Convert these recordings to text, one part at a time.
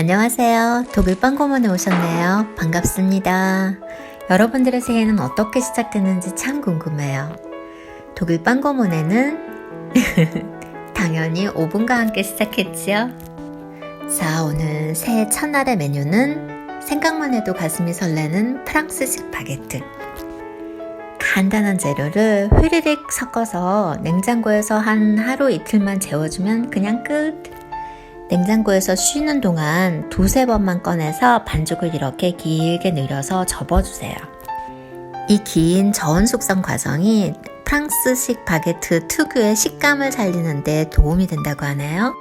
안녕하세요. 독일 빵 고문에 오셨네요. 반갑습니다. 여러분들의 새해는 어떻게 시작됐는지 참 궁금해요. 독일 빵 고문에는 당연히 오븐과 함께 시작했지요. 자, 오늘 새해 첫날의 메뉴는 생각만 해도 가슴이 설레는 프랑스식 바게트. 간단한 재료를 휘리릭 섞어서 냉장고에서 한 하루 이틀만 재워주면 그냥 끝. 냉장고에서 쉬는 동안 두세 번만 꺼내서 반죽을 이렇게 길게 늘려서 접어주세요. 이 긴 저온 숙성 과정이 프랑스식 바게트 특유의 식감을 살리는데 도움이 된다고 하네요.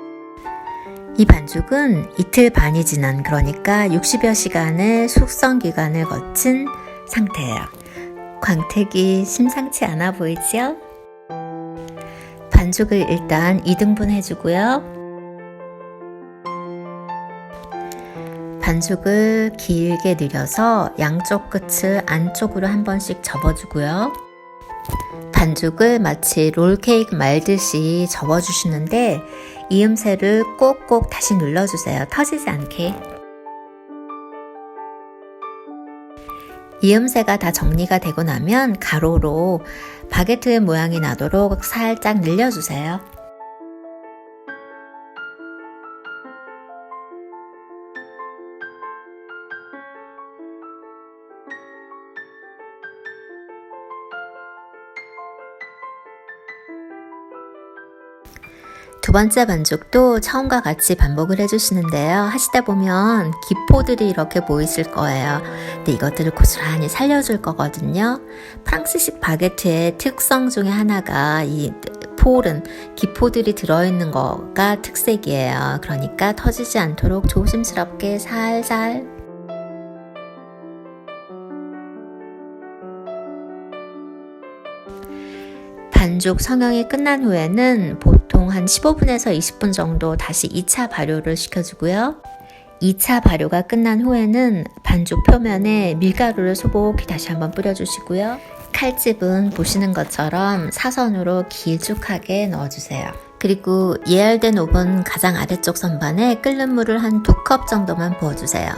이 반죽은 이틀 반이 지난 그러니까 60여 시간의 숙성 기간을 거친 상태예요. 광택이 심상치 않아 보이죠? 반죽을 일단 2등분 해주고요. 반죽을 길게 늘려서 양쪽 끝을 안쪽으로 한 번씩 접어주고요. 반죽을 마치 롤케이크 말듯이 접어주시는데 이음새를 꼭꼭 다시 눌러주세요. 터지지 않게. 이음새가 다 정리가 되고 나면 가로로 바게트의 모양이 나도록 살짝 늘려주세요. 두 번째 반죽도 처음과 같이 반복을 해주시는데요. 하시다 보면 기포들이 이렇게 보이실 거예요. 근데 이것들을 고스란히 살려줄 거거든요. 프랑스식 바게트의 특성 중에 하나가 이 폴은 기포들이 들어있는 거가 특색이에요. 그러니까 터지지 않도록 조심스럽게 살살 반죽 성형이 끝난 후에는 보통 한 15분에서 20분 정도 다시 2차 발효를 시켜주고요. 2차 발효가 끝난 후에는 반죽 표면에 밀가루를 소복히 다시 한번 뿌려주시고요. 칼집은 보시는 것처럼 사선으로 길쭉하게 넣어주세요. 그리고 예열된 오븐 가장 아래쪽 선반에 끓는 물을 한 두 컵 정도만 부어주세요.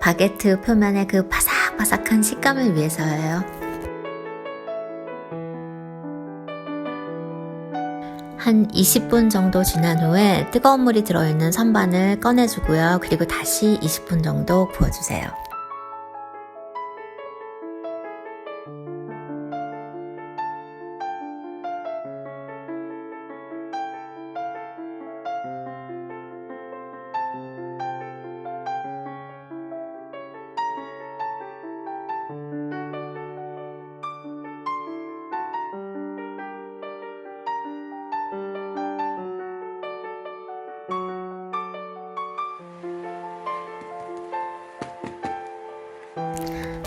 바게트 표면의 그 바삭바삭한 식감을 위해서예요. 한 20분 정도 지난 후에 뜨거운 물이 들어있는 선반을 꺼내주고요. 그리고 다시 20분 정도 부어주세요.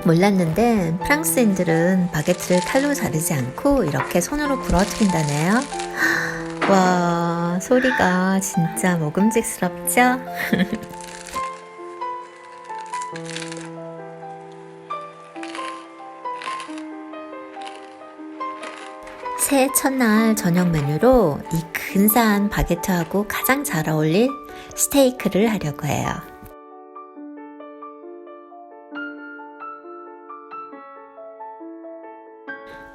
몰랐는데 프랑스인들은 바게트를 칼로 자르지 않고 이렇게 손으로 부러뜨린다네요. 와, 소리가 진짜 먹음직스럽죠? 새해 첫날 저녁 메뉴로 이 근사한 바게트하고 가장 잘 어울릴 스테이크를 하려고 해요.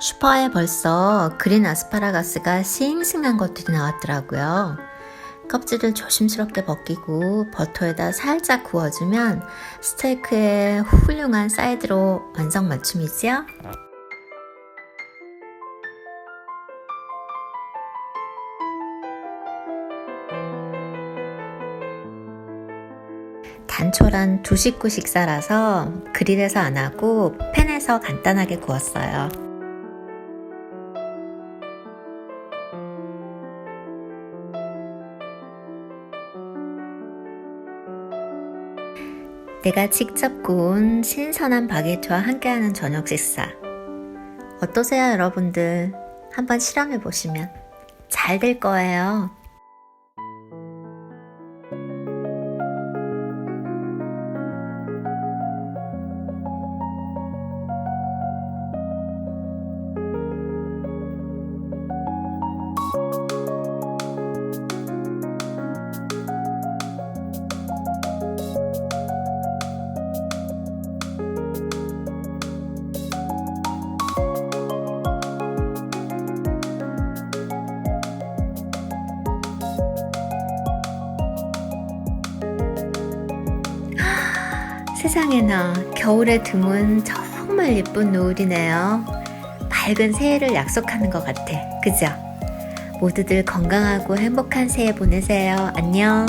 슈퍼에 벌써 그린 아스파라가스가 싱싱한 것들이 나왔더라고요. 껍질을 조심스럽게 벗기고 버터에다 살짝 구워주면 스테이크의 훌륭한 사이드로 완성 맞춤이지요? 단촐한 두 식구 식사라서 그릴에서 안 하고 팬에서 간단하게 구웠어요. 내가 직접 구운 신선한 바게트와 함께하는 저녁 식사. 어떠세요, 여러분들? 한번 실험해 보시면 잘 될 거예요. 세상에나 겨울에 드문 정말 예쁜 노을이네요. 밝은 새해를 약속하는 것 같아. 그죠? 모두들 건강하고 행복한 새해 보내세요. 안녕.